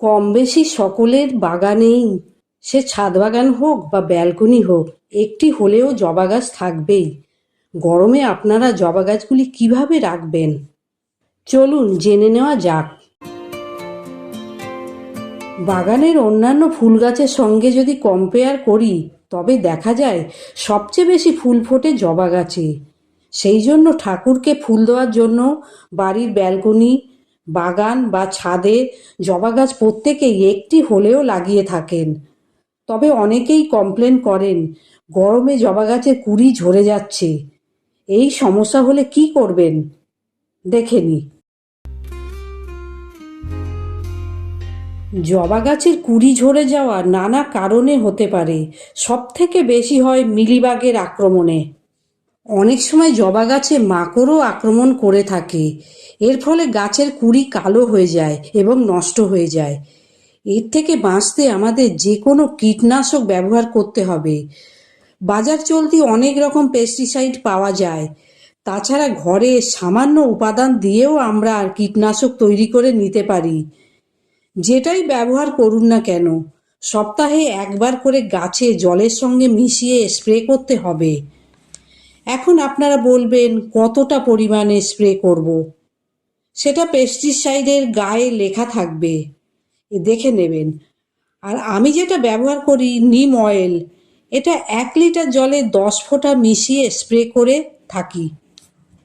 কম বেশি সকলের বাগানেই। সে ছাদ বাগান হোক বা ব্যালকনি হোক, একটি হলেও জবা গাছ থাকবেই। গরমে আপনারা জবা গাছগুলি কীভাবে রাখবেন? চলুন জেনে নেওয়া যাক। বাগানের অন্যান্য ফুল গাছের সঙ্গে যদি কম্পেয়ার করি, তবে দেখা যায় সবচেয়ে বেশি ফুল ফোটে জবা গাছে। সেই জন্য ঠাকুরকে ফুল দেওয়ার জন্য বাড়ির ব্যালকনি বাগান বা ছাদে জবা গাছ প্রত্যেকেই একটি হলেও লাগিয়ে থাকেন। তবে অনেকেই কমপ্লেন করেন, গরমে জবা গাছের কুড়ি ঝরে যাচ্ছে। এই সমস্যা হলে কি করবেন? দেখে নি জবা গাছের কুড়ি ঝরে যাওয়া নানা কারণে হতে পারে। সব থেকে বেশি হয় মিলিবাগের আক্রমণে। অনেক সময় জবা গাছে মাকড়ও আক্রমণ করে থাকে। এর ফলে গাছের কুড়ি কালো হয়ে যায় এবং নষ্ট হয়ে যায়। এর থেকে বাঁচতে আমাদের যে কোনো কীটনাশক ব্যবহার করতে হবে। বাজার চলতি অনেক রকম পেস্টিসাইড পাওয়া যায়। তাছাড়া ঘরে সামান্য উপাদান দিয়েও আমরা আর কীটনাশক তৈরি করে নিতে পারি। যেটাই ব্যবহার করুন না কেন, সপ্তাহে একবার করে গাছে জলের সঙ্গে মিশিয়ে স্প্রে করতে হবে। এখন আপনারা বলবেন, কতটা পরিমাণে স্প্রে করব। সেটা পেস্টিসাইডের গায়ে লেখা থাকবে। দেখে নেবেন। আর আমি যেটা ব্যবহার করি, নিম অয়েল এটা এক লিটার জলে দশ ফোঁটা মিশিয়ে স্প্রে করে থাকি।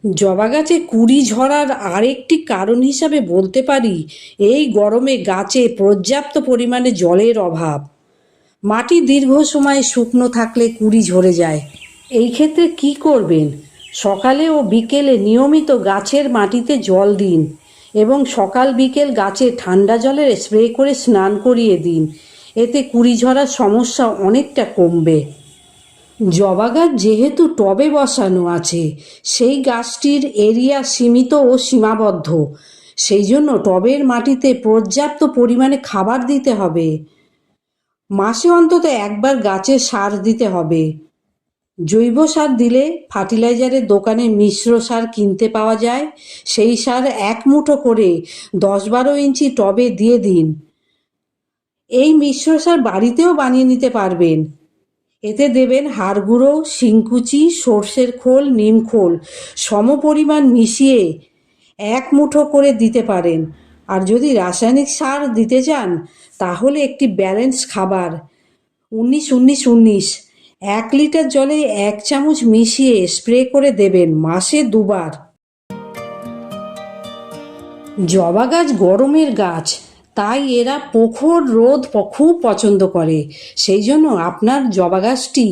জবা গাছে কুড়ি ঝরার আরেকটি কারণ হিসাবে বলতে পারি, এই গরমে গাছে পর্যাপ্ত পরিমাণে জলের অভাব। মাটি দীর্ঘ সময় শুকনো থাকলে কুড়ি ঝরে যায়। এই ক্ষেত্রে কি করবেন? সকালে ও বিকেলে নিয়মিত গাছের মাটিতে জল দিন এবং সকাল বিকেল গাছে ঠান্ডা জলের স্প্রে করে স্নান করিয়ে দিন। এতে কুড়ি ঝরার সমস্যা অনেকটা কমবে। জবা গাছ যেহেতু টবে বসানো আছে, সেই গাছটির এরিয়া সীমিত ও সীমাবদ্ধ। সেই জন্য টবের মাটিতে পর্যাপ্ত পরিমাণে খাবার দিতে হবে। মাসে অন্তত একবার গাছে সার দিতে হবে। জৈব সার দিলে ফার্টিলাইজারের দোকানে মিশ্র সার কিনতে পাওয়া যায়। সেই সার এক মুঠো করে দশ বারো ইঞ্চি টবে দিয়ে দিন। এই মিশ্র সার বাড়িতেও বানিয়ে নিতে পারবেন। এতে দেবেন হাড় গুঁড়ো, শিংকুচি, সর্ষের খোল, নিম খোল সম পরিমাণ মিশিয়ে এক মুঠো করে দিতে পারেন। আর যদি রাসায়নিক সার দিতে চান, তাহলে একটি ব্যালেন্স খাবার। উনিশ উনিশ উনিশ। এক লিটার জলে এক চামচ মিশিয়ে স্প্রে করে দেবেন মাসে দুবার। জবা গাছ গরমের গাছ, তাই এরা প্রখর রোদ খুব পছন্দ করে। সেই জন্য আপনার জবা গাছটি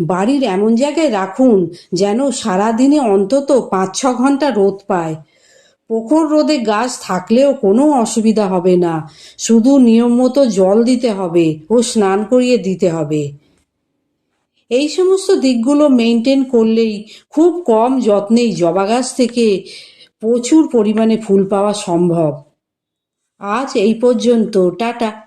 বাড়ির এমন জায়গায় রাখুন যেন সারাদিনে অন্তত পাঁচ ছ ঘণ্টা রোদ পায়। প্রখর রোদে গাছ থাকলেও কোনো অসুবিধা হবে না। শুধু নিয়ম মতো জল দিতে হবে ও স্নান করিয়ে দিতে হবে। এই সমস্ত দিকগুলো মেনটেন করলেই খুব কম যত্নেই জবা গাছ থেকে প্রচুর পরিমাণে ফুল পাওয়া সম্ভব। আজ এই পর্যন্ত, টাটা।